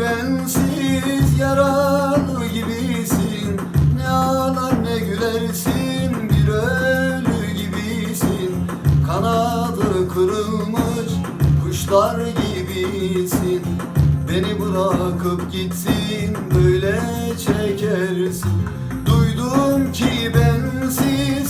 bensiz yaralı gibisin. Ne ağlar ne gülersin bir ölü gibisin. Kanadı kırılmış kuşlar gibisin. Beni bırakıp gitsin böyle çekersin. Duydum ki bensiz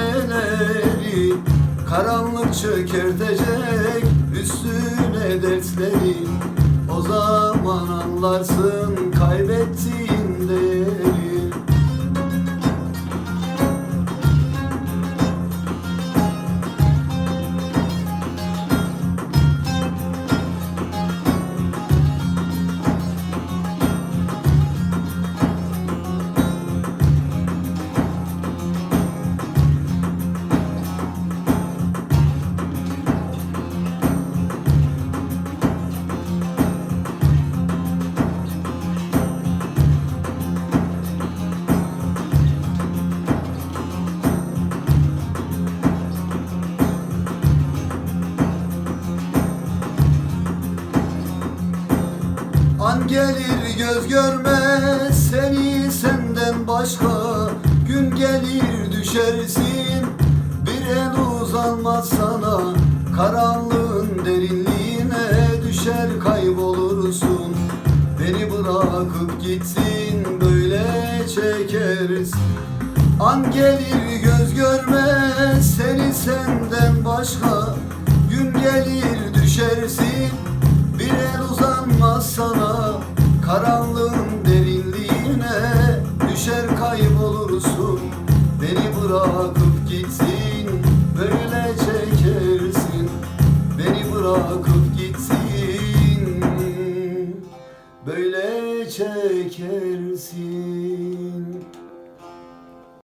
Karanlık çökertecek üstüne dertleri O zaman anlarsın kaybettiğin gelir göz görmez. Seni senden başka Gün gelir düşersin. Bir el uzanmaz sana Karanlığın derinliğine düşer kaybolursun. Beni bırakıp gitsin böyle çekeriz An gelir göz görmez. Seni senden başka Gün gelir düşersin bir el uzanmaz sana Karanlığın derinliğine. Düşer kaybolursun Beni bırakıp gitsin. Böyle çekersin Beni bırakıp gitsin. Böyle çekersin.